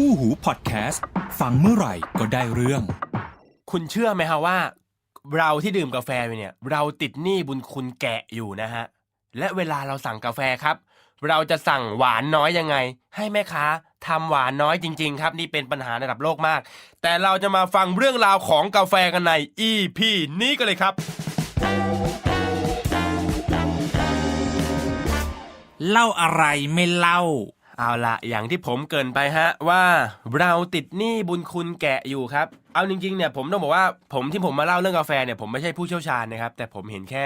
คู่หูพอดแคสต์ฟังเมื่อไหร่ก็ได้เรื่อง คุณเชื่อไหมฮะว่า เราที่ดื่มกาแฟไปเนี่ย เราติดหนี้บุญคุณแกะอยู่นะฮะ และเวลาเราสั่งกาแฟครับ เราจะสั่งหวานน้อยยังไง ให้แม่ค้าทำหวานน้อยจริง ๆ ครับ นี่เป็นปัญหาระดับโลกมาก แต่เราจะมาฟังเรื่องราวของกาแฟกันใน EP นี้กันเลยครับ เล่าอะไรไม่เล่า เอาละอย่างที่ผมเกินไปฮะว่าเราติดหนี้บุญคุณแกะอยู่ครับ เอาจริงๆเนี่ยผมต้องบอกว่าผมที่ผมมาเล่าเรื่องกาแฟเนี่ยผมไม่ใช่ผู้เชี่ยวชาญนะครับ แต่ผมเห็นแค่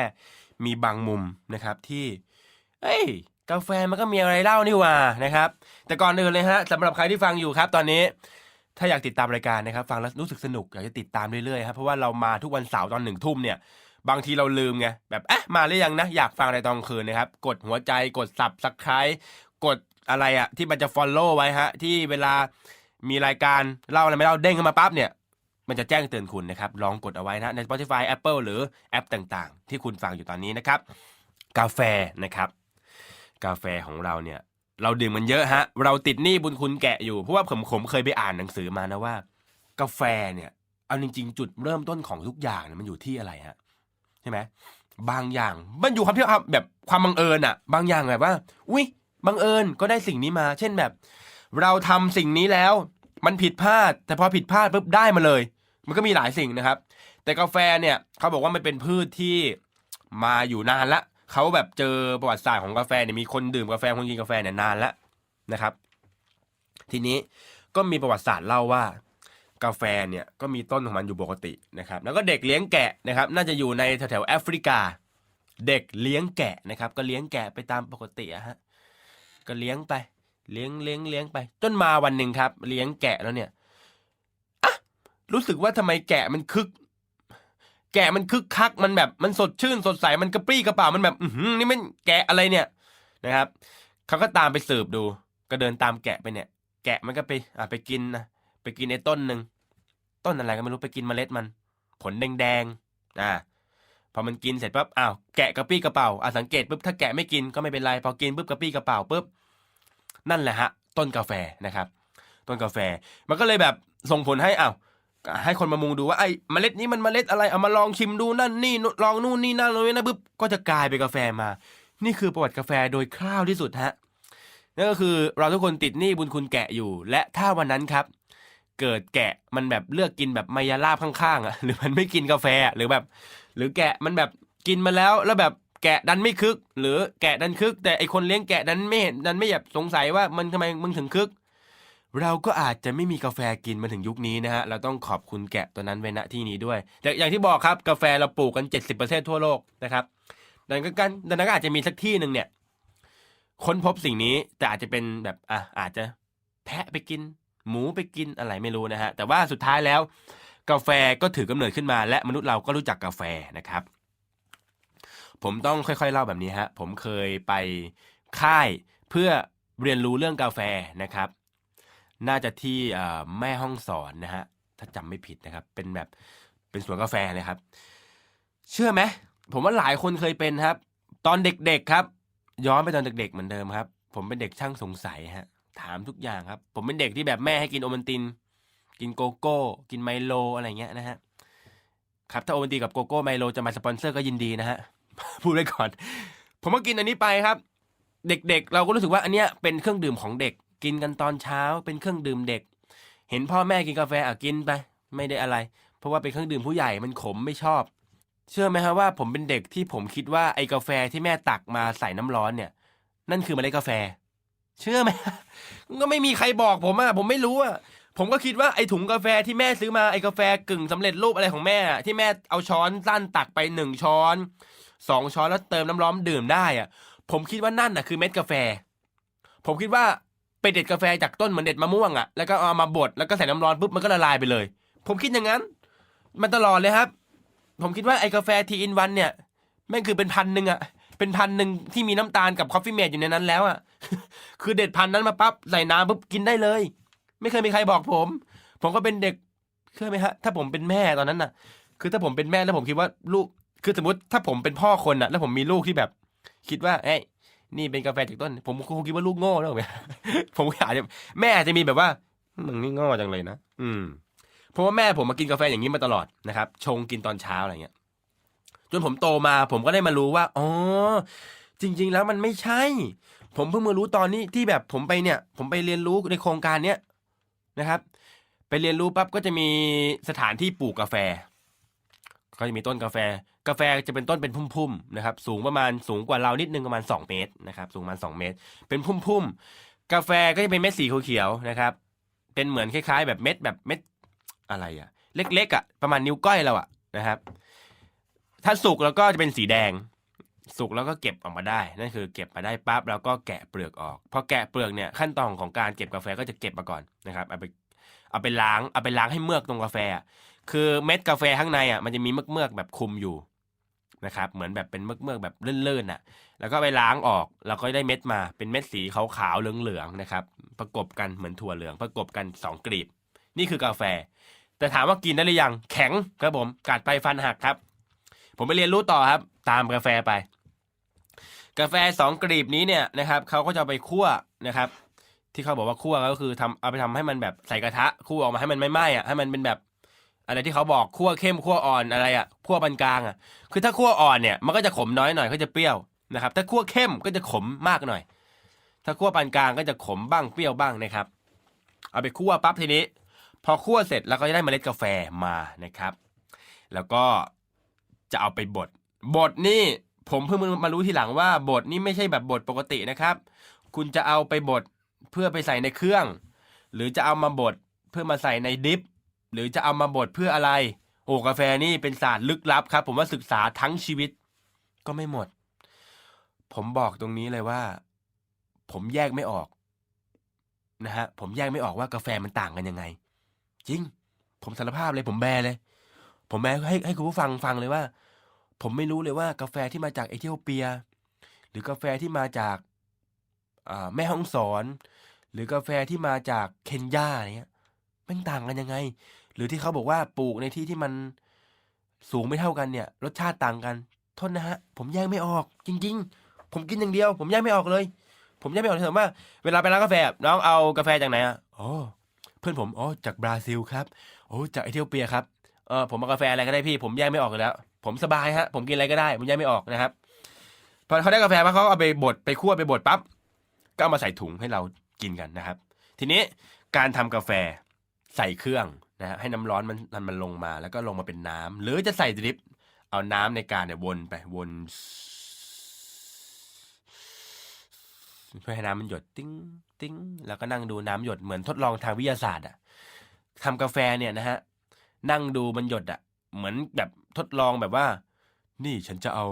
มีบางมุมนะครับที่ เอ้ยกาแฟมันก็มีอะไรเล่านี่ว่านะครับ แต่ก่อนอื่นเลยฮะสำหรับใครที่ฟังอยู่ครับ ตอนนี้ถ้าอยากติดตามรายการนะครับ ฟังแล้วรู้สึกสนุกอยากจะติดตามเรื่อยๆครับเพราะว่าเรามาทุกวันเสาร์ตอนหนึ่งทุ่มเนี่ยบางทีเราลืมไงแบบเอ๊ะมาหรือยังนะ อยากฟังอะไรตอนคืนนะครับ กดหัวใจกดสับสักครกด อะไรอะที่มันจะ follow ไว้ฮะ ที่เวลามีรายการเล่าอะไรไม่เล่าเด้งขึ้นมาปั๊บเนี่ย มันจะแจ้งเตือนคุณนะครับ ลองกดเอาไว้นะใน Spotify Apple หรือแอปต่างๆ ที่คุณฟังอยู่ตอนนี้นะครับ กาแฟนะครับ กาแฟของเราเนี่ย เราดื่มมันเยอะฮะ เราติดหนี้บุญคุณแกะอยู่ เพราะว่าผมผมเคยไปอ่านหนังสือมานะว่า กาแฟเนี่ยเอาจริงๆจุดเริ่มต้นของทุกอย่างเนี่ยมันอยู่ที่อะไรฮะใช่ไหมบางอย่างมันอยู่ความที่แบบความบังเอิญอะบางอย่างแบบว่า อุ้ย บังเอิญก็ได้สิ่งนี้มา เช่นแบบ เราทำสิ่งนี้แล้ว มันผิดพลาด แต่พอผิดพลาดปุ๊บได้มาเลย มันก็มีหลายสิ่งนะครับ แต่กาแฟเนี่ยเขาบอกว่ามันเป็นพืชที่มาอยู่นานละเขาแบบเจอประวัติศาสตร์ของกาแฟเนี่ยมีคนดื่มกาแฟคนกินกาแฟเนี่ยนานละนะครับ ทีนี้ก็มีประวัติศาสตร์เล่าว่า กาแฟเนี่ยก็มีต้นของมันอยู่ปกตินะครับ แล้วก็เด็กเลี้ยงแกะนะครับ น่าจะอยู่ในแถวๆแอฟริกา เด็กเลี้ยงแกะนะครับ ก็เลี้ยงแกะไปตามปกติอะฮะ ก็เลี้ยงไป เลี้ยงเลี้ยงเลี้ยงไป จนมาวันหนึ่งครับ เลี้ยงแกะแล้วเนี่ยอะรู้สึกว่าทำไมแกะมันคึก แกะมันคึกคักมันแบบมันสดชื่นสดใสมันกระปรี้กระเป๋ามันแบบ อืนี่มันแกะอะไรเนี่ยนะครับเขาก็ตามไปสืบดู ก็เดินตามแกะไปเนี่ย แกะมันก็ไปอะไปกินนะไปกินไอ้ต้นหนึ่งต้นอะไรก็ไม่รู้ไปกินเมล็ดมัน ผลแดงๆอ่า พอมันกินเสร็จปั๊บอ้าวแกะกระปี้กระเป๋าอะสังเกตปุ๊บถ้าแกะไม่กินก็ไม่เป็นไรพอกินปุ๊บกระปี้กระเป๋าปุ๊บนั่นแหละฮะ ต้นกาแฟนะครับ ต้นกาแฟมันก็เลยแบบส่งผลให้อ้าวให้คนมามุงดูว่าไอ้เมล็ดนี้มันเมล็ดอะไรเอามาลองชิมดูนั่นนี่ลองนู่นนี่นั่นเลยนะปุ๊บก็จะกลายเป็นกาแฟมา นี่คือประวัติกาแฟโดยคร่าวที่สุดฮะนั่นก็คือเราทุกคนติดหนี้บุญคุณแกะอยู่ และถ้าวันนั้นครับ เกิดแกะมันแบบเลือกกินแบบมายาลาบข้างๆอะหรือมันไม่กินกาแฟหรือแบบ รือแกะมันแบบกินมาแล้วแล้วแบบแกะดันไม่คึก หรือแกะดันคึก แต่ไอคนเลี้ยงแกะดันไม่เห็นดันไม่แบบสงสัยว่ามันทำไมมึงถึงคึก เราก็อาจจะไม่มีกาแฟกินมาถึงยุคนี้นะฮะเราต้องขอบคุณแกะตัวนั้นไว้ณที่นี้ด้วย แต่อย่างที่บอกครับกาแฟเราปลูกกัน 70%ทั่วโลกนะครับดังนั้นการดังนั้นก็อาจจะมีสักที่หนึ่งเนี่ยค้นพบสิ่งนี้แต่อาจจะเป็นแบบอะอาจจะแพะไปกิน หมูไปกินอะไรไม่รู้นะฮะแต่ว่าสุดท้ายแล้ว กาแฟก็ถือกำเนิดขึ้นมา และมนุษย์เราก็รู้จักกาแฟนะครับ ผมต้องค่อยๆเล่าแบบนี้ฮะผมเคยไปค่ายเพื่อเรียนรู้เรื่องกาแฟนะครับ น่าจะที่แม่ห้องสอนนะฮะถ้าจำไม่ผิดนะครับ เป็นแบบเป็นสวนกาแฟเลยครับ เชื่อไหมผมว่าหลายคนเคยเป็นครับ ตอนเด็กๆครับ ย้อนไปตอนเด็ก ๆ เหมือนเดิมครับ ผมเป็นเด็กช่างสงสัยฮะถามทุกอย่างครับ ผมเป็นเด็กที่แบบแม่ให้กินโอมันติน กินโกโก้ กินไมโลอะไรเงี้ยนะฮะครับถ้าโอมันตินกับโกโก้ไมโลจะมาสปอนเซอร์ก็ยินดีนะฮะพูดไว้ก่อน ผมก็กินอันนี้ไปครับ เด็กๆ เราก็รู้สึกว่าอันเนี้ยเป็นเครื่องดื่มของเด็ก กินกันตอนเช้า เป็นเครื่องดื่มเด็ก เห็นพ่อแม่กินกาแฟอะกินไป ไม่ได้อะไร เพราะว่าเป็นเครื่องดื่มผู้ใหญ่มันขมไม่ชอบ เชื่อไหมครับว่าผมเป็นเด็กที่ผมคิดว่าไอ้กาแฟที่แม่ตักมาใส่น้ำร้อนเนี่ย นั่นคือเมล็ดกาแฟ เชื่อไหมก็ไม่มีใครบอกผมอะผมไม่รู้อะ ผมก็คิดว่าไอ้ถุงกาแฟที่แม่ซื้อมาไอ้กาแฟกึ่งสำเร็จรูปอะไรของแม่ที่แม่เอาช้อนสั้นตักไปหนึ่งช้อนสองช้อนแล้วเติมน้ำร้อนดื่มได้อะผมคิดว่านั่นอะคือเม็ดกาแฟ ผมคิดว่าไปเด็ดกาแฟจากต้นเหมือนเด็ดมะม่วงอะแล้วก็เอามาบดแล้วก็ใส่น้ำร้อนปุ๊บมันก็ละลายไปเลย ผมคิดอย่างนั้น มันตลอดเลยครับ ผมคิดว่าไอ้กาแฟทีอินวันเนี่ยแม่งคือเป็นพันหนึ่งอะเป็นพันหนึ่งที่มีน้ำตาลกับคอฟฟี่เมดอยู่ในนั้นแล้วอะคือเด็ดพันนั้นมาปั๊บใส่น้ำปุ๊บกินได้เลย ไม่เคยมีใครบอกผม ผมก็เป็นเด็กเชื่อไหมฮะ ถ้าผมเป็นแม่ตอนนั้นน่ะ คือถ้าผมเป็นแม่แล้วผมคิดว่าลูก คือสมมติถ้าผมเป็นพ่อคนน่ะ แล้วผมมีลูกที่แบบ คิดว่าเอ้ยนี่เป็นกาแฟจากต้น ผมคงคิดว่าลูกโง่แล้วไหมผมอาจจะแม่อาจจะมีแบบว่ามึงนี่โง่จังเลยนะอืมเพราะว่าแม่ผมมากินกาแฟอย่างนี้มาตลอดนะครับ ชงกินตอนเช้าอะไรเงี้ย จนผมโตมา ผมก็ได้มารู้ว่าอ๋อจริง ๆ แล้วมันไม่ใช่ ผมเพิ่งมารู้ตอนนี้ที่แบบผมไปเนี่ย ผมไปเรียนรู้ในโครงการเนี้ย นะครับ ไปเรียนรู้ปั๊บก็จะมีสถานที่ปลูกกาแฟ ก็จะมีต้นกาแฟ กาแฟจะเป็นต้นเป็นพุ่มๆนะครับ สูงประมาณสูงกว่าเรานิดนึงประมาณ 2 เมตรนะครับ สูงประมาณ 2 เมตร เป็นพุ่มๆ กาแฟก็จะเป็นเม็ดสีเขียวๆนะครับ เป็นเหมือนคล้าย ๆ แบบเม็ดแบบเม็ดอะไรอะเล็กๆอะประมาณนิ้วก้อยเราอะนะครับ ถ้าสุกแล้วก็จะเป็นสีแดง สุกแล้วก็เก็บออกมาได้ นั่นคือเก็บมาได้ปั๊บแล้วก็แกะเปลือกออก พอแกะเปลือกเนี่ยขั้นตอนของการเก็บกาแฟก็จะเก็บมาก่อนนะครับ เอาไปเอาไปล้างเอาไปล้างให้เมือกตรงกาแฟ คือเม็ดกาแฟข้างในอะมันจะมีเมือกเมือกแบบคุมอยู่นะครับ เหมือนแบบเป็นเมือกเมือกแบบเลื่อนๆอะ แล้วก็ไปล้างออกแล้วก็ได้เม็ดมาเป็นเม็ดสีขาวๆเหลืองๆนะครับ ประกบกันเหมือนถั่วเหลือง ประกบกันสองกลีบ นี่คือกาแฟ แต่ถามว่ากินได้หรือยังแข็งครับผมกัดไปฟันหักครับ ผมไปเรียนรู้ต่อครับ ตามกาแฟไป กาแฟสองกลีบนี้เนี่ยนะครับเขาก็จะไปคั่วนะครับ ที่เขาบอกว่าคั่วก็คือทำเอาไปทำให้มันแบบใส่กระทะคั่วออกมาให้มันไม่ไหม้อะให้มันเป็นแบบ อะไรที่เขาบอกคั่วเข้มคั่วอ่อนอะไรอะคั่วปานกลางอะคือถ้าคั่วอ่อนเนี่ยมันก็จะขมน้อยหน่อยก็จะเปรี้ยวนะครับ ถ้าคั่วเข้มก็จะขมมากหน่อย ถ้าคั่วปานกลางก็จะขมบ้างเปรี้ยวบ้างนะครับ เอาไปคั่วปั๊บทีนี้ พอคั่วเสร็จแล้วก็จะได้เมล็ดกาแฟมานะครับ แล้วก็จะเอาไปบดบดนี่ ผมเพิ่งมารู้ทีหลังว่าบดนี่ไม่ใช่แบบบดปกตินะครับ คุณจะเอาไปบดเพื่อไปใส่ในเครื่อง หรือจะเอามาบดเพื่อมาใส่ในดิฟหรือจะเอามาบดเพื่ออะไร โอ้กาแฟนี่เป็นศาสตร์ลึกลับครับ ผมว่าศึกษาทั้งชีวิต ก็ไม่หมด ผมบอกตรงนี้เลยว่า ผมแยกไม่ออกนะฮะผมแยกไม่ออกว่ากาแฟมันต่างกันยังไง จริง ผมสารภาพเลยผมแบเลย ผมแบให้ให้คุณผู้ฟังฟังเลยว่า ผมไม่รู้เลยว่ากาแฟที่มาจากเอธิโอเปีย หรือกาแฟที่มาจากแม่ฮ่องสอน หรือกาแฟที่มาจากเคนยาเงี้ยมันต่างกันยังไง หรือที่เขาบอกว่าปลูกในที่ที่มันสูงไม่เท่ากันเนี่ย รสชาติต่างกันโทษนะฮะ ผมแยกไม่ออก จริง ๆ ผมกินอย่างเดียว ผมแยกไม่ออกเลย ผมแยกไม่ออกเลยถามว่าเวลาไปร้านกาแฟน้องเอากาแฟจากไหนอะอ๋อเพื่อนผมอ๋อจากบราซิลครับโอ้จากเอธิโอเปียครับเออผมเอากาแฟอะไรก็ได้พี่ ผมแยกไม่ออกอยู่แล้ว ผมสบายฮะ ผมกินอะไรก็ได้ ผมแยกไม่ออกนะครับ พอเขาได้กาแฟมาเขาเอาไปบดไปคั่วไปบดปั๊บ ก็เอามาใส่ถุงให้เรากินกันนะครับ ทีนี้การทำกาแฟใส่เครื่องนะฮะให้น้ำร้อนมันมันมันลงมา แล้วก็ลงมาเป็นน้ำหรือจะใส่ดริป เอาน้ำในการเนี่ยวนไปวนเพื่อให้น้ำมันหยดติ้งติ้งแล้วก็นั่งดูน้ำหยดเหมือนทดลองทางวิทยาศาสตร์อะทำกาแฟเนี่ยนะฮะนั่งดูมันหยดอะ เหมือนแบบทดลองแบบว่า นี่ฉันจะเอา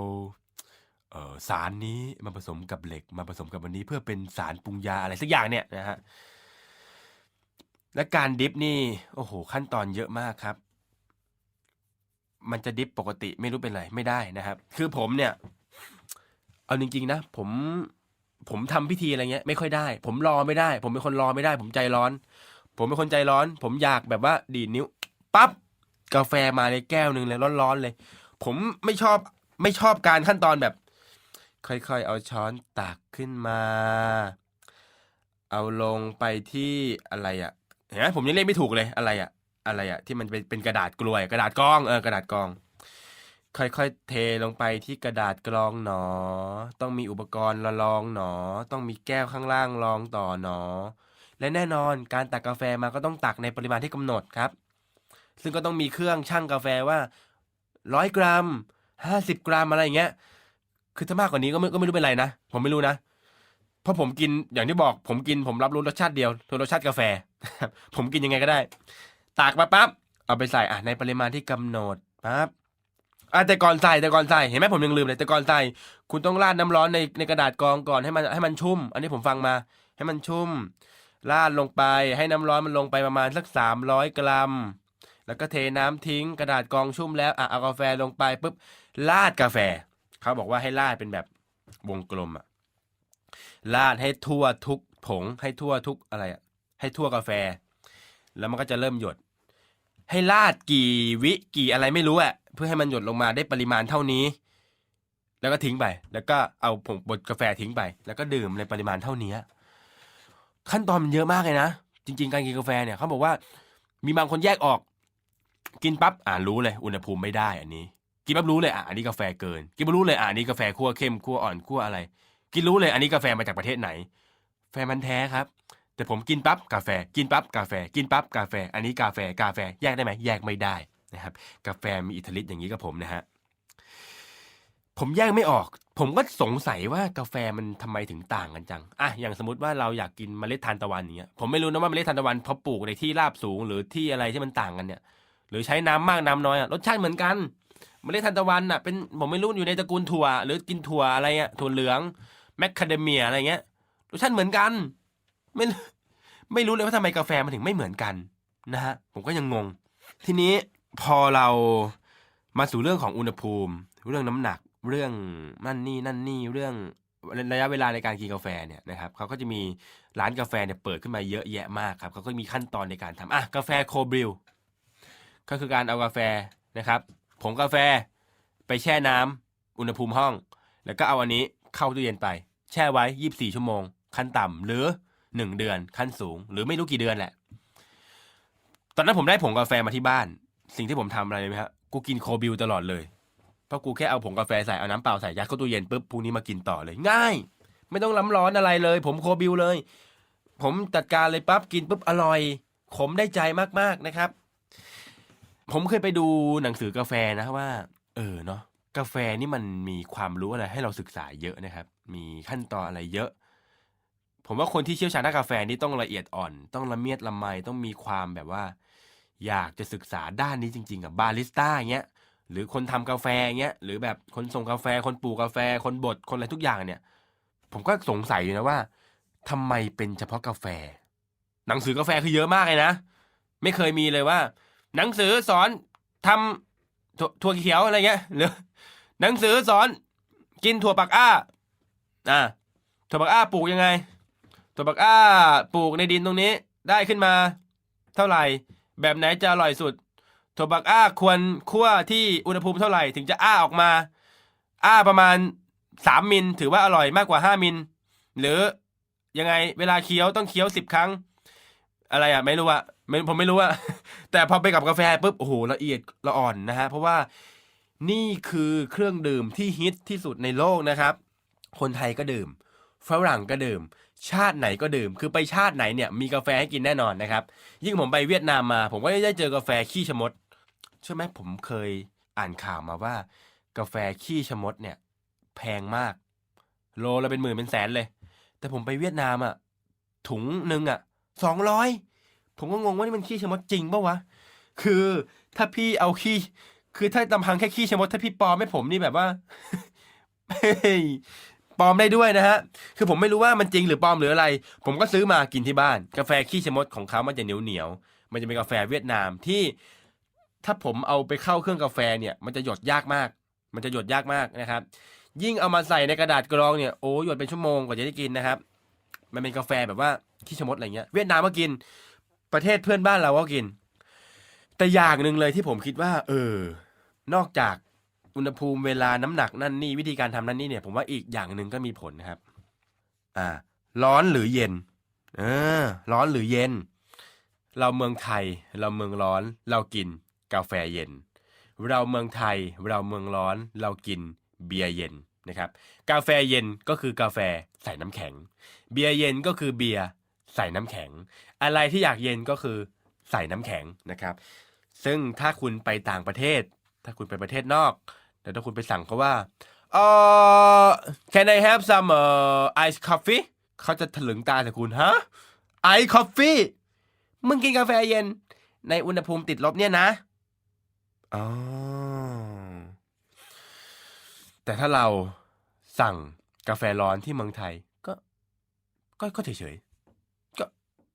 เออสารนี้มาผสมกับเหล็ก มาผสมกับวันนี้เพื่อเป็นสารปรุงยาอะไรสักอย่างเนี่ยนะฮะและการดิฟนี่โอ้โห ขั้นตอนเยอะมากครับ มันจะดิฟปกติไม่รู้เป็นไรไม่ได้นะครับ คือผมเนี่ย เอาจริงๆนะผมผมทำพิธีอะไรเงี้ยไม่ค่อยได้ ผมรอไม่ได้ ผมเป็นคนรอไม่ได้ ผมใจร้อน ผมเป็นคนใจร้อน ผมอยากแบบว่าดีดนิ้วปั๊บ กาแฟมาในแก้วหนึ่งเลยร้อนๆเลย ผมไม่ชอบไม่ชอบการขั้นตอนแบบ ค่อยๆ เอาช้อนตักขึ้นมา เอาลงไปที่อะไรอะ่ะเห็นไหมผมยังเรียกไม่ถูกเลยอะไรอะ่ะ อะไรอะ่ะ ที่มันเป็นเป็นกระดาษกลวย กระดาษกองเออกระดาษกอง ค่อยๆเทลงไปที่กระดาษกรองหนอ ต้องมีอุปกรณ์ละลองหนอ ต้องมีแก้วข้างล่างรองต่อหนอ และแน่นอนการตักกาแฟมาก็ต้องตักในปริมาณที่กำหนดครับ ซึ่งก็ต้องมีเครื่องชั่งกาแฟว่าร้อยกรัมห้าสิบกรัมอะไรอย่างเงี้ย คือถ้ามากกว่านี้ก็ไม่ก็ไม่รู้เป็นไรนะ ผมไม่รู้นะ เพราะผมกินอย่างที่บอก ผมกินผมรับรู้รสชาติเดียวคือรสชาติกาแฟ ผมกินยังไงก็ได้ ตากมาปั๊บเอาไปใส่อะในปริมาณที่กำหนดปั๊บอะแต่ก่อนใส่แต่ก่อนใส่เห็นไหมผมยังลืมเลยแต่ก่อนใส่คุณต้องราดน้ำร้อนในในกระดาษกรองก่อนให้มันให้มันชุ่ม อันนี้ผมฟังมา ให้มันชุ่มราดลงไปให้น้ำร้อนมันลงไปประมาณสักสามร้อยกรัม แล้วก็เทน้ำทิ้งกระดาษกองชุ่มแล้วอะเอากาแฟลงไปปุ๊บราดกาแฟ เขาบอกว่าให้ราดเป็นแบบวงกลมอะราดให้ทั่วทุกผงให้ทั่วทุกอะไรอะให้ทั่วกาแฟ แล้วมันก็จะเริ่มหยด ให้ราดกี่วิกี่อะไรไม่รู้อะเพื่อให้มันหยดลงมาได้ปริมาณเท่านี้ แล้วก็ทิ้งไป แล้วก็เอาผงบดกาแฟทิ้งไป แล้วก็ดื่มในปริมาณเท่านี้ขั้นตอนมันเยอะมากเลยนะจริง ๆ การกินกาแฟเนี่ยเขาบอกว่ามีบางคนแยกออก กินปั๊บอ่ารู้เลย อุณหภูมิไม่ได้อันนี้ กินปั๊บรู้เลยอะอันนี้กาแฟเกิน กินปั๊บรู้เลยอะอันนี้กาแฟคั่วเข้มคั่วอ่อนคั่วอะไร กินรู้เลยอันนี้กาแฟมาจากประเทศไหน แฟมันแท้ครับ แต่ผมกินปั๊บกาแฟ กินปั๊บกาแฟ กินปั๊บกาแฟ อันนี้กาแฟกาแฟแยกได้ไหมแยกไม่ได้นะครับ กาแฟมีอิทธิฤทธิ์อย่างนี้กับผมนะฮะผมแยกไม่ออก ผมก็สงสัยว่ากาแฟมันทำไมถึงต่างกันจัง อะ อย่างสมมติว่าเราอยากกินเมล็ดทานตะวันอย่างเงี้ย ผมไม่รู้นะว่าเมล็ดทานตะวันพอปลูกในที่ราบสูงหรือที่อะไรที่มันต่างกันเนี่ย หรือใช้น้ำมากน้ำน้อยอะรสชาติเหมือนกันเมล็ดทานตะวันอะเป็นผมไม่รู้อยู่ในตระกูลถั่ว หรือกินถั่วอะไรเงี้ยถั่วเหลืองแมคคาเดเมียอะไรเงี้ยรสชาติเหมือนกัน ไม่ไม่รู้เลยว่าทำไมกาแฟมันถึงไม่เหมือนกันนะฮะผมก็ยังงง ทีนี้พอเรามาสู่เรื่องของอุณหภูมิ เรื่องน้ำหนักเรื่องนั่นนี่นั่นนี่เรื่องระยะเวลาในการกินกาแฟเนี่ยนะครับเขาก็จะมีร้านกาแฟเนี่ยเปิดขึ้นมาเยอะแยะมากครับเขาก็มีขั้นตอนในการทำอะกาแฟโคบริล ก็คือการเอากาแฟนะครับผงกาแฟไปแช่น้ำอุณหภูมิห้อง แล้วก็เอาอันนี้เข้าตู้เย็นไป แช่ไว้ 24 ชั่วโมง ขั้นต่ำหรือ 1 เดือนขั้นสูง หรือไม่รู้กี่เดือนแหละ ตอนนั้นผมได้ผงกาแฟมาที่บ้าน สิ่งที่ผมทำอะไรไหมฮะกูกินโคบิลตลอดเลยเพราะกูแค่เอาผงกาแฟใส่เอาน้ำเปล่าใส่ยัดเข้าตู้เย็นปุ๊บพรุ่งนี้มากินต่อเลย ง่าย ไม่ต้องล้ำร้อนอะไรเลย ผมโคบิลเลย ผมจัดการเลยปั๊บกินปุ๊บอร่อย ขมได้ใจมากๆนะครับ ผมเคยไปดูหนังสือกาแฟนะว่า เออเนาะกาแฟนี่มันมีความรู้อะไรให้เราศึกษาเยอะนะครับ มีขั้นตอนอะไรเยอะ ผมว่าคนที่เชี่ยวชาญด้านกาแฟนี่ต้องละเอียดอ่อน ต้องละเมียดละไมต้องมีความแบบว่า อยากจะศึกษาด้านนี้จริง ๆ กับบาริสต้าเงี้ยหรือคนทำกาแฟเงี้ยหรือแบบคนส่งกาแฟคนปลูกกาแฟ คนบดคนอะไรทุกอย่างเนี่ย ผมก็สงสัยอยู่นะว่าทำไมเป็นเฉพาะกาแฟ หนังสือกาแฟคือเยอะมากเลยนะ ไม่เคยมีเลยว่า หนังสือสอนทำถั่วถั่วเขียวอะไรเงี้ยหรือหนังสือสอนกินถั่วปักอ้าอ่าถั่วปักอ้าปลูกยังไง ถั่วปักอ้าปลูกในดินตรงนี้ได้ขึ้นมาเท่าไหร่ แบบไหนจะอร่อยสุด ถั่วปักอ้าควรคั่วที่อุณหภูมิเท่าไหร่ ถึงจะอ้าออกมา อ้าประมาณสามมิล ถือว่าอร่อยมากกว่าห้ามิล หรือยังไงเวลาเคี้ยวต้องเคี้ยวสิบครั้ง อะไรอะไม่รู้อะ ไม่ผมไม่รู้อะแต่พอไปกับกาแฟปุ๊บโอ้โหละเอียดละอ่อนนะฮะเพราะว่านี่คือเครื่องดื่มที่ฮิตที่สุดในโลกนะครับ คนไทยก็ดื่มฝรั่งก็ดื่ม ชาติไหนก็ดื่ม คือไปชาติไหนเนี่ยมีกาแฟให้กินแน่นอนนะครับ ยิ่งผมไปเวียดนามมา ผมก็ได้เจอกาแฟขี้ชะมดใช่ไหมผมเคยอ่านข่าวมาว่า กาแฟขี้ชะมดเนี่ย แพงมาก โลละเป็นหมื่นเป็นแสนเลย แต่ผมไปเวียดนามอะถุงหนึ่งอะสองร้อย ผมก็งงว่านี่มันขี้ชะมดจริงปะวะ คือถ้าพี่เอาขี้ คือถ้าตำพังแค่ขี้ชะมดถ้าพี่ปลอมให้ผมนี่แบบว่าปลอมได้ด้วยนะฮะ คือผมไม่รู้ว่ามันจริงหรือปลอมหรืออะไร ผมก็ซื้อมากินที่บ้าน กาแฟขี้ชะมดของเขามันจะเหนียวเหนียวมันจะเป็นกาแฟเวียดนามที่ ถ้าผมเอาไปเข้าเครื่องกาแฟเนี่ย มันจะหยดยากมาก มันจะหยดยากมากนะครับ ยิ่งเอามาใส่ในกระดาษกรองเนี่ย โอ้หยดเป็นชั่วโมงกว่าจะได้กินนะครับ มันเป็นกาแฟแบบว่าขี้ชะมดอะไรเงี้ย เวียดนามก็กิน ประเทศเพื่อนบ้านเราก็กิน แต่อย่างหนึ่งเลยที่ผมคิดว่า เออ นอกจากอุณหภูมิเวลาน้ำหนักนั่นนี่วิธีการทำนั่นนี่เนี่ย ผมว่าอีกอย่างหนึ่งก็มีผลนะครับ อ่า ร้อนหรือเย็น เออ ร้อนหรือเย็น เราเมืองไทย เราเมืองร้อน เรากิน กาแฟเย็น เราเมืองไทย เราเมืองร้อน เรากิน เบียร์เย็นนะครับ กาแฟเย็นก็คือกาแฟใส่น้ำแข็ง เบียร์เย็นก็คือเบียร์ ใส่น้ำแข็ง อะไรที่อยากเย็นก็คือใส่น้ำแข็งนะครับ ซึ่งถ้าคุณไปต่างประเทศ ถ้าคุณไปประเทศนอกแต่ถ้าคุณไปสั่งเขาว่าเอ่อ can I have some uh, ice coffee เขาจะถลึงตาใส่คุณฮะ ice coffee มึงกินกาแฟเย็น ในอุณหภูมิติดลบเนี่ยนะอ๋อแต่ถ้าเราสั่งกาแฟร้อนที่เมืองไทยก็ ก็ก็เฉยๆก็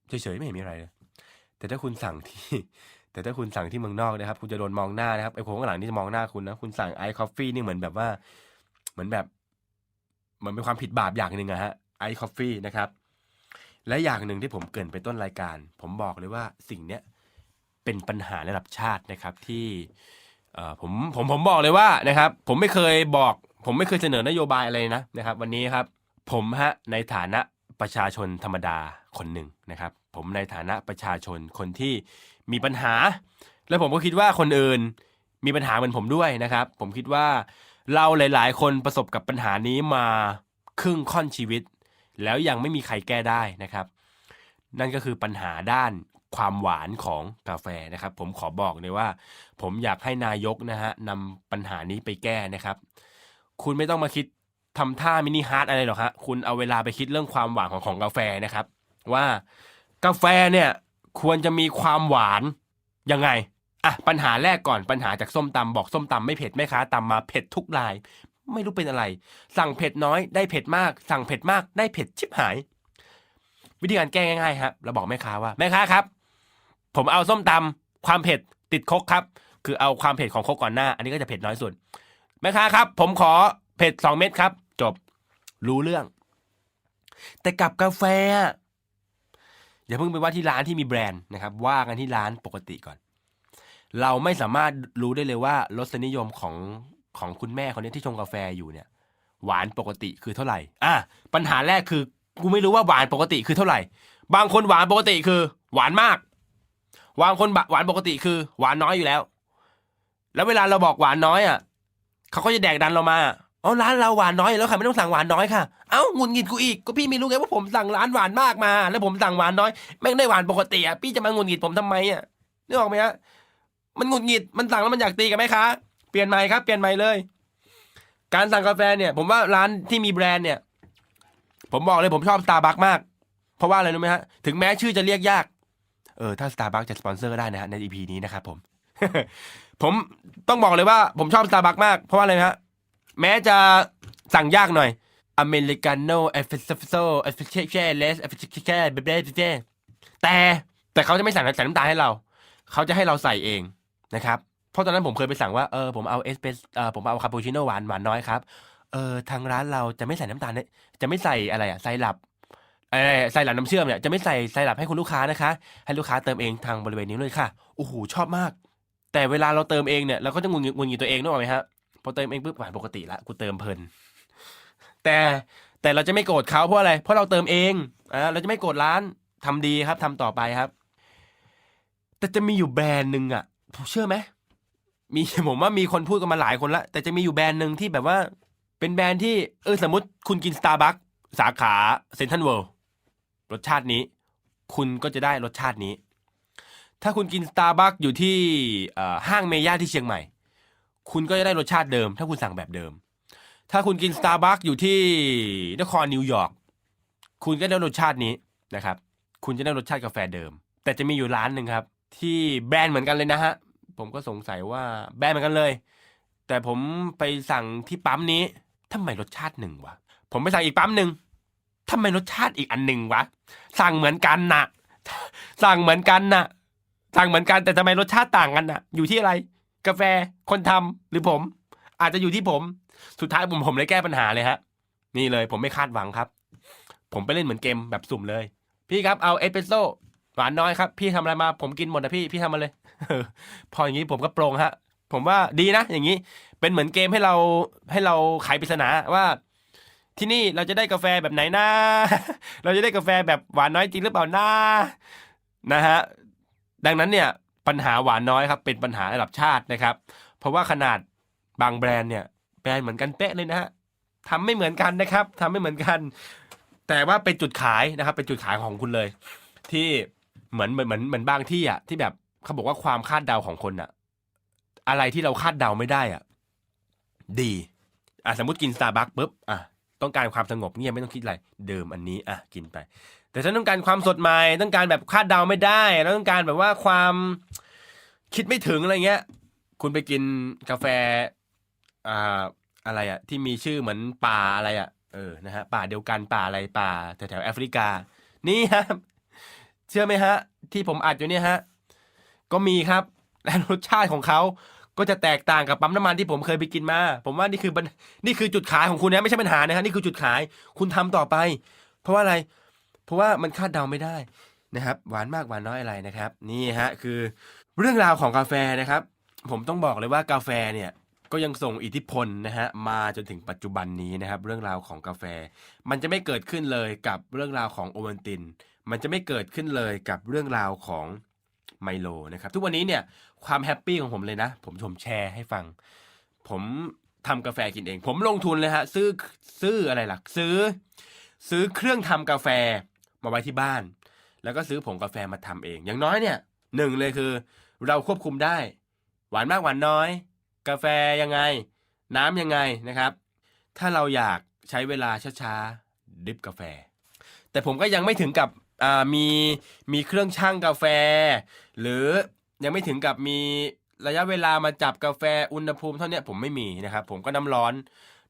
เฉยๆไม่เห็นมีอะไรเลยแต่ถ้าคุณสั่งที่ แต่ถ้าคุณสั่งที่เมืองนอกนะครับ คุณจะโดนมองหน้านะครับไอ้คนข้างหลังนี่จะมองหน้าคุณนะคุณสั่งไอซ์คอฟฟี่นี่เหมือนแบบว่า เหมือนแบบเหมือนเป็นความผิดบาปอย่างหนึ่งอะฮะไอซ์คอฟฟี่นะครับ และอย่างหนึ่งที่ผมเกรินไปต้นรายการ ผมบอกเลยว่าสิ่งเนี้ยเป็นปัญหาระดับชาตินะครับที่เอ่อผมผมผมบอกเลยว่านะครับ ผมไม่เคยบอก ผมไม่เคยเสนอนโยบายอะไรนะนะครับ วันนี้ครับ ผมฮะในฐานะ ประชาชนธรรมดาคนหนึ่งนะครับ ผมในฐานะประชาชนคนที่มีปัญหา และผมก็คิดว่าคนอื่นมีปัญหาเหมือนผมด้วยนะครับ ผมคิดว่าเราหลาย ๆ คนประสบกับปัญหานี้มาครึ่งค่อนชีวิต แล้วยังไม่มีใครแก้ได้นะครับ นั่นก็คือปัญหาด้านความหวานของกาแฟนะครับ ผมขอบอกเลยว่า ผมอยากให้นายกนะฮะนำปัญหานี้ไปแก้นะครับ คุณไม่ต้องมาคิด ทำท่ามินิฮาร์ดอะไรหรอกฮะคุณเอาเวลาไปคิดเรื่องความหวานของของกาแฟนะครับ ว่ากาแฟเนี่ยควรจะมีความหวานยังไงอะปัญหาแรกก่อนปัญหาจากส้มตำบอกส้มตำไม่เผ็ดแม่ค้าตำมาเผ็ดทุกราย ไม่รู้เป็นอะไร สั่งเผ็ดน้อยได้เผ็ดมาก สั่งเผ็ดมากได้เผ็ดชิบหาย วิธีการแก้ง่ายๆครับเราบอกแม่ค้าว่าแม่ค้าครับ ผมเอาส้มตำความเผ็ดติดคกครับ คือเอาความเผ็ดของคกก่อนหน้า อันนี้ก็จะเผ็ดน้อยสุดแม่ค้าครับ ผมขอเผ็ดสองเม็ดครับ รู้เรื่อง แต่กับกาแฟอย่าเพิ่งไปว่าที่ร้านที่มีแบรนด์นะครับ ว่ากันที่ร้านปกติก่อน เราไม่สามารถรู้ได้เลยว่ารสนิยมของของคุณแม่คนนี้ที่ชงกาแฟอยู่เนี่ย หวานปกติคือเท่าไหร่ อะปัญหาแรกคือกูไม่รู้ว่าหวานปกติคือเท่าไหร่ บางคนหวานปกติคือ หวานมากบางคนหวานปกติคือ หวานน้อยอยู่แล้ว แล้วเวลาเราบอกหวานน้อยอะเขาก็จะแดกดันเรามา อ๋อร้านเราหวานน้อยแล้วค่ะไม่ต้องสั่งหวานน้อยค่ะ เอ้าหงุนงิดกูอีกก็พี่ไม่รู้ไงว่าผมสั่งร้านหวานมากมา แล้วผมสั่งหวานน้อยแม่งได้หวานปกติอะพี่จะมาหงุนงิดผมทำไมอะนึกออกไหมฮะมันหงุดหงิดมันสั่งแล้วมันอยากตีกันไหมคะเปลี่ยนใหม่ครับเปลี่ยนใหม่เลย การสั่งกาแฟเนี่ย ผมว่าร้านที่มีแบรนด์เนี่ย ผมบอกเลยผมชอบสตาร์บัคมาก เพราะว่าอะไรรู้ไหมฮะถึงแม้ชื่อจะเรียกยากเออถ้าสตาร์บัคจะสปอนเซอร์ได้นะฮะใน EP นี้นะครับผม ผมต้องบอกเลยว่าผมชอบสตาร์บัคมากเพราะว่าอะไรนะฮะ แม้จะสั่งยากหน่อยอเมริกาโน่เอฟเฟสโซเอฟเฟชเช่เลสเอฟเฟชเช่เบเบเช่แต่แต่เขาจะไม่สั่งใส่น้ำตาลให้เรา เขาจะให้เราใส่เองนะครับ เพราะตอนนั้นผมเคยไปสั่งว่าเออผมเอาเอสเปรสเออผมเอาคาปูชิโน่หวานหวานน้อยครับเออทางร้านเราจะไม่ใส่น้ำตาลเนี่ยจะไม่ใส่อะไรอะไซรัปเออไซรัปน้ำเชื่อมเนี่ยจะไม่ใส่ไซรัปให้คุณลูกค้านะคะ ให้ลูกค้าเติมเองทางบริเวณนี้เลยค่ะโอ้โหชอบมาก แต่เวลาเราเติมเองเนี่ยเราก็จะงุนงิดงุนงิดตัวเองนึกออกไหมฮะ พอเติมเองปุ๊บหวานปกติละกูเติมเพลิน แต่แต่เราจะไม่โกรธเขาเพราะอะไร เพราะเราเติมเองอ่าเราจะไม่โกรธร้านทำดีครับทำต่อไปครับ แต่จะมีอยู่แบรนด์หนึ่งอะเชื่อไหมมีผมว่ามีคนพูดกันมาหลายคนละแต่จะมีอยู่แบรนด์หนึ่งที่แบบว่า เป็นแบรนด์ที่เออสมมติคุณกินสตาร์บัคสาขาเซนทันเวิลด์รสชาตินี้ คุณก็จะได้รสชาตินี้ ถ้าคุณกินสตาร์บัคอยู่ที่ห้างเมย่าที่เชียงใหม่ คุณก็จะได้รสชาติเดิม ถ้าคุณสั่งแบบเดิม ถ้าคุณกินสตาร์บัคอยู่ที่นครนิวยอร์กคุณก็ได้รสชาตินี้นะครับ คุณจะได้รสชาติกาแฟเดิม แต่จะมีอยู่ร้านหนึ่งครับ ที่แบรนด์เหมือนกันเลยนะฮะผมก็สงสัยว่าแบรนด์เหมือนกันเลย แต่ผมไปสั่งที่ปั๊มนี้ทำไมรสชาติหนึ่งวะผมไปสั่งอีกปั๊มหนึ่งทำไมรสชาติอีกอันหนึ่งวะสั่งเหมือนกันน่ะสั่งเหมือนกันน่ะสั่งเหมือนกันแต่ทำไมรสชาติต่างกันน่ะอยู่ที่อะไร กาแฟคนทำหรือผม อาจจะอยู่ที่ผม สุดท้ายผมผมเลยแก้ปัญหาเลยฮะ นี่เลยผมไม่คาดหวังครับ ผมไปเล่นเหมือนเกมแบบสุ่มเลย พี่ครับเอาเอสเปรสโซ่หวานน้อยครับ พี่ทำอะไรมาผมกินหมดนะพี่พี่ทำมาเลยพออย่างนี้ผมก็โปรงฮะ ผมว่าดีนะ อย่างนี้ เป็นเหมือนเกมให้เราให้เราไขปริศนาว่า ที่นี่เราจะได้กาแฟแบบไหนนะเราจะได้กาแฟแบบหวานน้อยจริงหรือเปล่านะนะฮะดังนั้นเนี่ย ปัญหาหวานน้อยครับ เป็นปัญหาระดับชาตินะครับ เพราะว่าขนาดบางแบรนด์เนี่ยแบรนด์เหมือนกันเป๊ะเลยนะฮะทำไม่เหมือนกันนะครับทำไม่เหมือนกัน แต่ว่าเป็นจุดขายนะครับ เป็นจุดขายของคุณเลย ที่เหมือนเหมือนเหมือนเหมือนบางที่อะที่แบบเขาบอกว่าความคาดเดาของคนอะ อะไรที่เราคาดเดาไม่ได้อะ ดีอะสมมติกินสตาร์บัคปุ๊บอะต้องการความสงบเงียบไม่ต้องคิดอะไร เดิมอันนี้อะกินไป แต่ถ้าต้องการความสดใหม่ต้องการแบบคาดเดาไม่ได้แล้วต้องการแบบว่าความคิดไม่ถึงอะไรเงี้ย คุณไปกินกาแฟอ่าอะไรอะที่มีชื่อเหมือนป่าอะไรอะเออนะฮะป่าเดียวกันป่าอะไรป่าแถวแถวแอฟริกา นี่ครับเชื่อไหมฮะ ที่ผมอัดอยู่เนี่ยฮะก็มีครับและรสชาติของเขาก็จะแตกต่างกับปั๊มน้ำมันที่ผมเคยไปกินมา ผมว่านี่คือปัญนี่คือจุดขายของคุณนะไม่ใช่ปัญหานะฮะนี่คือจุดขาย คุณทำต่อไป เพราะว่าอะไร เพราะว่ามันคาดเดาไม่ได้นะครับหวานมากหวานน้อยอะไรนะครับ นี่ฮะคือเรื่องราวของกาแฟนะครับ ผมต้องบอกเลยว่ากาแฟเนี่ยก็ยังส่งอิทธิพลนะฮะมาจนถึงปัจจุบันนี้นะครับ เรื่องราวของกาแฟ มันจะไม่เกิดขึ้นเลยกับเรื่องราวของโอวัลติน มันจะไม่เกิดขึ้นเลยกับเรื่องราวของไมโลนะครับ ทุกวันนี้เนี่ยความแฮปปี้ของผมเลยนะ ผมผมแชร์ให้ฟัง ผมทำกาแฟกินเอง ผมลงทุนเลยฮะซื้อซื้ออะไรหล่ะซื้อ ซื้อเครื่องทำกาแฟ มาไว้ที่บ้าน แล้วก็ซื้อผงกาแฟมาทำเอง อย่างน้อยเนี่ยหนึ่งเลยคือ เราควบคุมได้ หวานมากหวานน้อย กาแฟยังไง น้ำยังไงนะครับ ถ้าเราอยากใช้เวลาช้าๆดริบกาแฟ แต่ผมก็ยังไม่ถึงกับมีมีเครื่องชั่งกาแฟ หรือยังไม่ถึงกับมีระยะเวลามาจับกาแฟอุณหภูมิเท่านี้ผมไม่มีนะครับ ผมก็น้ำร้อน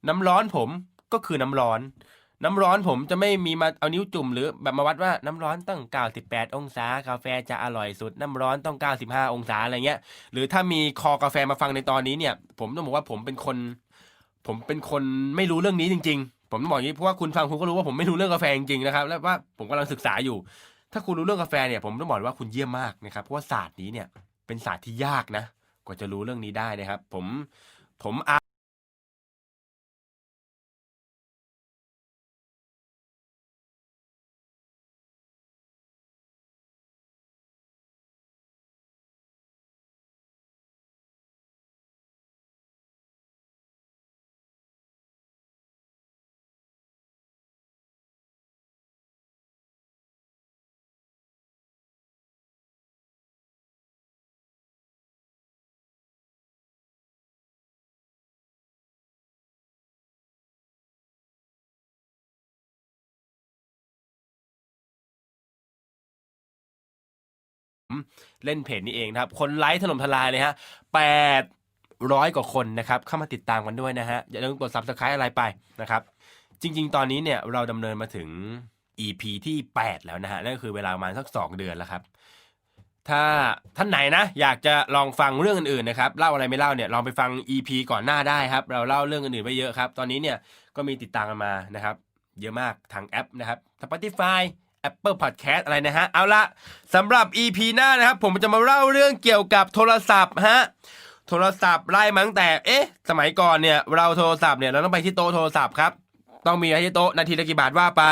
น้ำร้อนผมก็คือน้ำร้อน น้ำร้อนผมจะไม่มีมาเอานิ้วจุ่มหรือแบบมาวัดว่าน้ำร้อนต้อง 98 องศา กาแฟจะอร่อยสุด น้ำร้อนต้อง 95 องศาอะไรเงี้ย หรือถ้ามีคอกาแฟมาฟังในตอนนี้เนี่ย ผมต้องบอกว่าผมเป็นคน ผมเป็นคนไม่รู้เรื่องนี้จริง ๆ ผมต้องบอกอย่างนี้เพราะว่าคุณฟังคุณก็รู้ว่าผมไม่รู้เรื่องกาแฟจริงๆนะครับ แล้วว่าผมกำลังศึกษาอยู่ ถ้าคุณรู้เรื่องกาแฟเนี่ย ผมต้องบอกว่าคุณเยี่ยมมากนะครับเพราะว่าศาสตร์นี้เนี่ยเป็นศาสตร์ที่ยากนะ กว่าจะรู้เรื่องนี้ได้นะครับ ผมผมอา เล่นเพจนี้เองนะครับ คนไลค์ถล่มทลายเลยฮะแปดร้อยกว่าคนนะครับ เข้ามาติดตามกันด้วยนะฮะ อย่าลืมกด subscribe อะไรไปนะครับ จริง ๆ ตอนนี้เนี่ยเราดำเนินมาถึง EP ที่ 8 แล้วนะฮะ นั่นก็คือเวลาประมาณสัก 2 เดือนแล้วครับ ถ้าท่านไหนนะ อยากจะลองฟังเรื่องอื่นๆนะครับ เล่าอะไรไม่เล่าเนี่ย ลองไปฟัง EP ก่อนหน้าได้ครับ เราเล่าเรื่องอื่นๆไปเยอะครับ ตอนนี้เนี่ยก็มีติดตามกันมานะครับ เยอะมากทางแอปนะครับ Spotify Apple Podcast อะไรนะฮะ เอาละสำหรับ EP หน้านะครับ ผมจะมาเล่าเรื่องเกี่ยวกับโทรศัพท์ฮะโทรศัพท์ไล่มั้งแต่เอ๊ะ สมัยก่อนเนี่ย เราโทรศัพท์เนี่ยเราต้องไปที่โต๊ะโทรศัพท์ครับ ต้องมีไว้ที่โต๊ะนาทีละกี่บาทว่าไป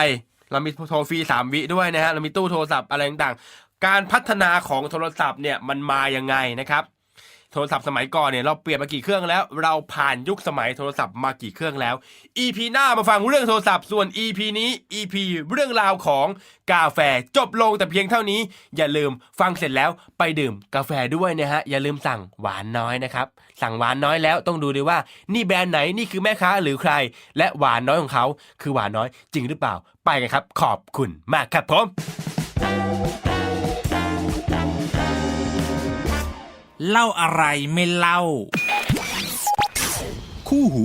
เรามีโทรฟรีสามวิด้วยนะฮะเรามีตู้โทรศัพท์อะไรต่างๆ การพัฒนาของโทรศัพท์เนี่ยมันมายังไงนะครับ โทรศัพท์สมัยก่อนเนี่ยเราเปลี่ยนมากี่เครื่องแล้ว เราผ่านยุคสมัยโทรศัพท์มากี่เครื่องแล้ว EP หน้ามาฟังเรื่องโทรศัพท์ส่วน EP นี้ EP เรื่องราวของกาแฟจบลงแต่เพียงเท่านี้ อย่าลืมฟังเสร็จแล้วไปดื่มกาแฟด้วยนะฮะอย่าลืมสั่งหวานน้อยนะครับสั่งหวานน้อยแล้วต้องดูด้วยว่านี่แบรนด์ไหนนี่คือแม่ค้าหรือใคร และหวานน้อยของเขาคือหวานน้อยจริงหรือเปล่า ไปกันครับ ขอบคุณมากครับผม เล่าอะไรไม่เล่า คู่หู